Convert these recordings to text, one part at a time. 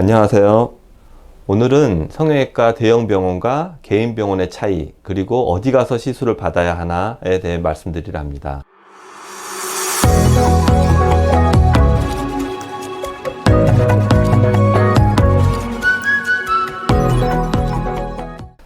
안녕하세요. 오늘은 성형외과 대형 병원과 개인 병원의 차이, 그리고 어디 가서 시술을 받아야 하나에 대해 말씀드리려 합니다.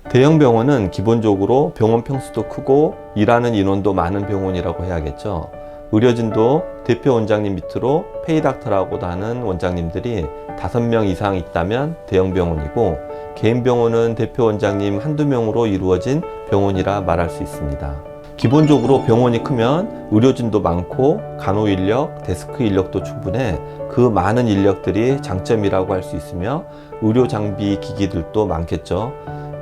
대형 병원은 기본적으로 병원 평수도 크고 일하는 인원도 많은 병원이라고 해야겠죠. 의료진도 대표 원장님 밑으로 페이닥터라고도 하는 원장님들이 5명 이상 있다면 대형 병원이고 개인 병원은 대표 원장님 한두 명으로 이루어진 병원이라 말할 수 있습니다. 기본적으로 병원이 크면 의료진도 많고 간호 인력, 데스크 인력도 충분해 그 많은 인력들이 장점이라고 할 수 있으며 의료 장비 기기들도 많겠죠.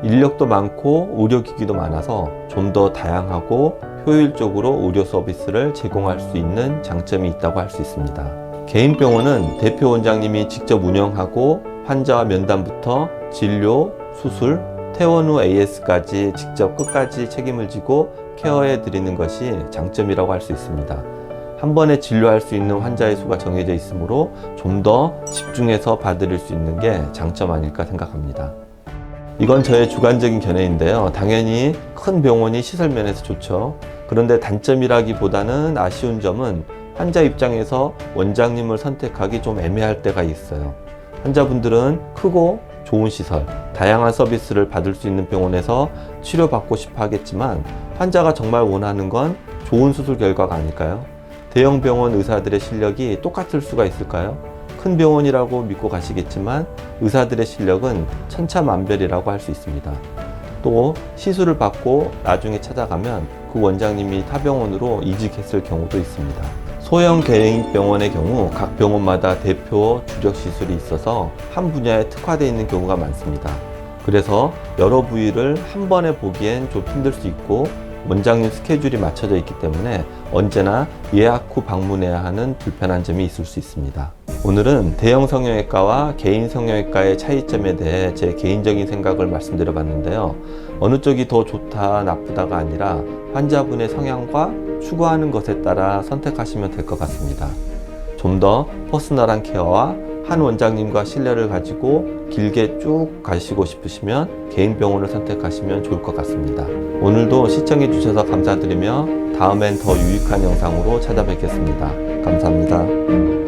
인력도 많고 의료 기기도 많아서 좀 더 다양하고 효율적으로 의료 서비스를 제공할 수 있는 장점이 있다고 할 수 있습니다. 개인 병원은 대표 원장님이 직접 운영하고 환자와 면담부터 진료, 수술, 퇴원 후 AS까지 직접 끝까지 책임을 지고 케어해 드리는 것이 장점이라고 할 수 있습니다. 한 번에 진료할 수 있는 환자의 수가 정해져 있으므로 좀 더 집중해서 봐드릴 수 있는 게 장점 아닐까 생각합니다. 이건 저의 주관적인 견해인데요. 당연히 큰 병원이 시설 면에서 좋죠. 그런데 단점이라기보다는 아쉬운 점은 환자 입장에서 원장님을 선택하기 좀 애매할 때가 있어요. 환자분들은 크고 좋은 시설, 다양한 서비스를 받을 수 있는 병원에서 치료받고 싶어 하겠지만 환자가 정말 원하는 건 좋은 수술 결과가 아닐까요? 대형 병원 의사들의 실력이 똑같을 수가 있을까요? 큰 병원이라고 믿고 가시겠지만 의사들의 실력은 천차만별이라고 할 수 있습니다. 또 시술을 받고 나중에 찾아가면 그 원장님이 타 병원으로 이직했을 경우도 있습니다. 소형 개인 병원의 경우 각 병원마다 대표 주력 시술이 있어서 한 분야에 특화되어 있는 경우가 많습니다. 그래서 여러 부위를 한 번에 보기엔 좀 힘들 수 있고 원장님 스케줄이 맞춰져 있기 때문에 언제나 예약 후 방문해야 하는 불편한 점이 있을 수 있습니다. 오늘은 대형 성형외과와 개인 성형외과의 차이점에 대해 제 개인적인 생각을 말씀드려 봤는데요. 어느 쪽이 더 좋다, 나쁘다가 아니라 환자분의 성향과 추구하는 것에 따라 선택하시면 될 것 같습니다. 좀 더 퍼스널한 케어와 한 원장님과 신뢰를 가지고 길게 쭉 가시고 싶으시면 개인 병원을 선택하시면 좋을 것 같습니다. 오늘도 시청해 주셔서 감사드리며 다음엔 더 유익한 영상으로 찾아뵙겠습니다. 감사합니다.